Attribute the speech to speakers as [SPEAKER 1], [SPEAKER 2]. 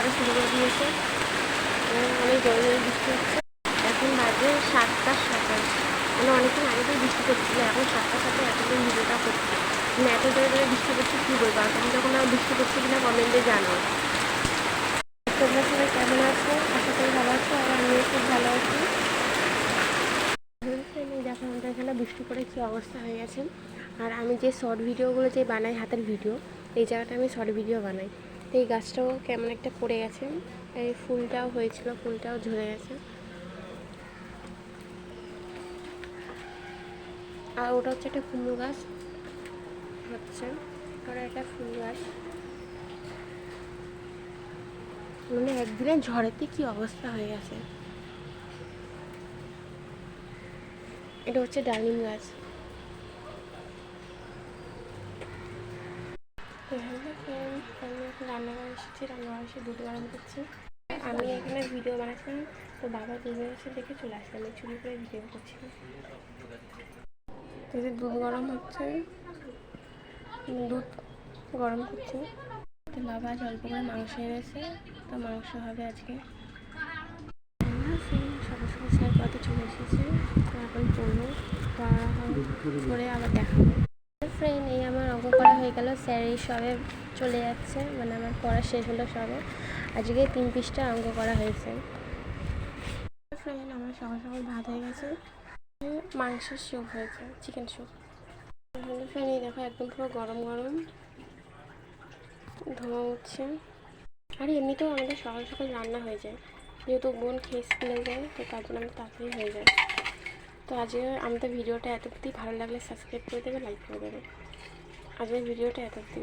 [SPEAKER 1] করা শুরু করে দিয়েছে। অনেক জোরে জোরে বৃষ্টি হচ্ছে। এখন বাজে সাতটা সাতাশ। মানে অনেকক্ষণ আগে থেকে বৃষ্টি পড়ছিল, এখন সাতটা সাথে এতদিন ভিডিওটা করছে মানে এত জোরে জোরে বৃষ্টি পড়ছে কী বলব? আর তুমি যখন আর বৃষ্টি পড়ছে কিনা কমেন্টে জানো। তোমরা সবাই কেমন আছো? আশা করি ভালো আছো, আর আমিও খুব ভালো আছি। দেখো আমাদের এখানে বৃষ্টি পড়ে কী অবস্থা হয়ে গেছে। আর আমি যে শর্ট ভিডিওগুলো যে বানাই হাতের ভিডিও এই জায়গাটা আমি শর্ট ভিডিও বানাই। এই গাছটাও কেমন একটা পড়ে গেছে। এই ফুলটাও হয়েছিল, ফুলটাও ঝরে গেছে। আর ওটা হচ্ছে একটা কুমড়ো গাছ। হচ্ছে, ওটা একটা ফুল গাছ। মানে একদিনে ঝড়েতে কি অবস্থা হয়ে গেছে? এটা হচ্ছে ডালিম গাছ তো হ্যালো ফ্রেন্ড আমি এখন রান্নাঘরে এসেছি রান্নাঘরে এসে দুধ গরম করছি আমি এখানে ভিডিও বানাচ্ছিলাম, তো বাবা দুধ এসে দেখে চলে আসলাম আমি চুরি করে ভিডিও করছিলাম তো দুধ গরম হচ্ছে, দুধ গরম করছে। তো বাবা আজ অল্প করে মাংস এনেছে, তো মাংস হবে আজকে। সকাল সকাল স্যার পথে চলে এসেছে, তো এখন পড়ব পড়া করে আবার দেখাবো ফ্রেন্ড এই আমার হয়ে গেল, স্যার এই সবে চলে যাচ্ছে মানে আমার পড়া শেষ হলো সবে। আজকে তিন পিসটা অঙ্ক করা হয়েছে। ফ্রেন্ড আমার সকাল সকাল ভাত হয়ে গেছে। মাংসের স্যুপ হয়েছে চিকেন স্যুপ ফ্রেন্ড এই দেখো একদম পুরো গরম গরম। ধোঁয়া উঠছে। আর, এমনিতেও আমাদের সকাল সকাল রান্না হয়ে যায়। যেহেতু বোন খেয়ে স্কুলে যায়, তো তার জন্য আমি তাড়াতাড়ি হয়ে যায়। তো আজকে আমাদের ভিডিওটা এত ভালো লাগলে সাবস্ক্রাইব করে দেবে লাইক করে দেবে। আজকের ভিডিওটা এত অবধি